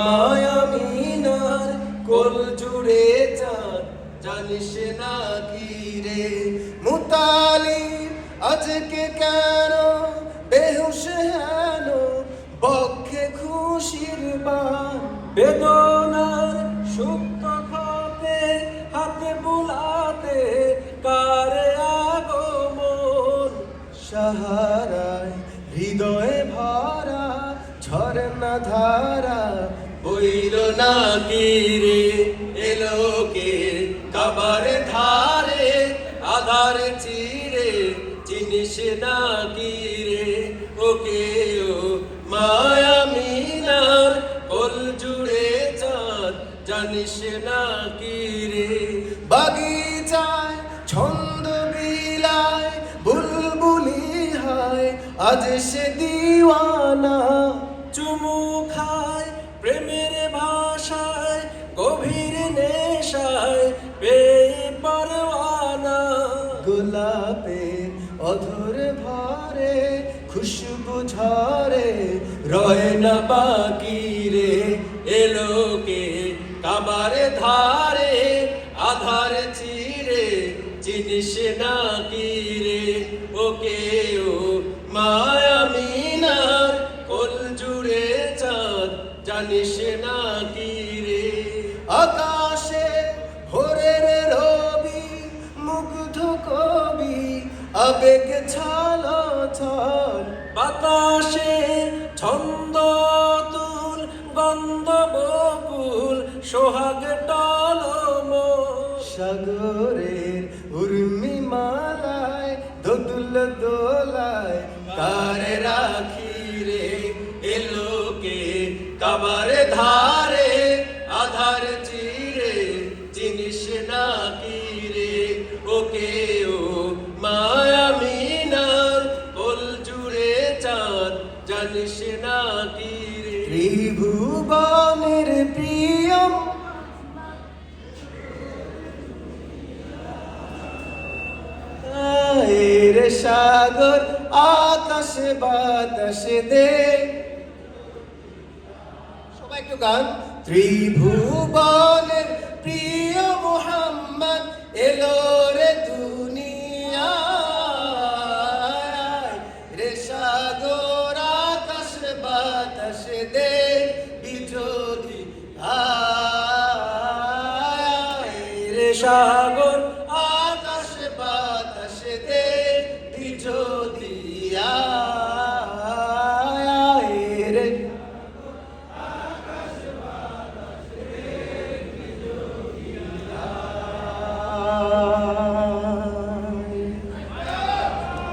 মায়ামিনার কোল জুড়ে চাঁদ, জানিস না কি রে? মুতালি আজকে কেন বেহুশ হেন বক্ষে খুশির বান বেদনার সুপ্ত খাতে হাতে বুলাতে কারে আগমন? সাহারায় হৃদয়ে ভরা ঝরনা ধারা বইল না তীরে এলোকে কাবার ধারে, আধার চিরে, চিনিস না তীরে ওকে ও মায়া মিনার কোল জুড়ে চাঁদ, জানিস না তীরে বাগিচায় ছন্দ বিলায়, বুলবুলি হায়, আজ সে দিওয়ানা চুমু খায়, প্রেমের ভাষায়, গভীর নেশায় পেয়ে পরওয়ানা গোলাপের অধর ভরে, খুশবু ঝরে, রয় না বাকি রে এলোকে কাবারে ধারে, আধার চিরে, চিনিস না কি রে ওকে ও জুড়ে চাঁদ জানিস না কি রে? আকাশে ভোরের রবি মুগ্ধ কবি আবেগ ছাল ছল। বাতাসে ছন্দ তুল গন্ধ বকুল সোহাগ টলম সাগরের উর্মি কাবারে ধারে, আধার চিরে, জিনিস না কি রে ওকে ও মায়া মিনার, কোল জুড়ে চাঁদ, জানিস না কি রে ত্রিভুবনের প্রিয়ম। এর সাগর আকাশে বাতাসে দে। একটু গান। ত্রিভুবনের প্রিয় মোহাম্মদ এলো রে দুনিয়া রে সাগর আকাশ বাতাস দে বিজোদি আয় রে আকাশ দে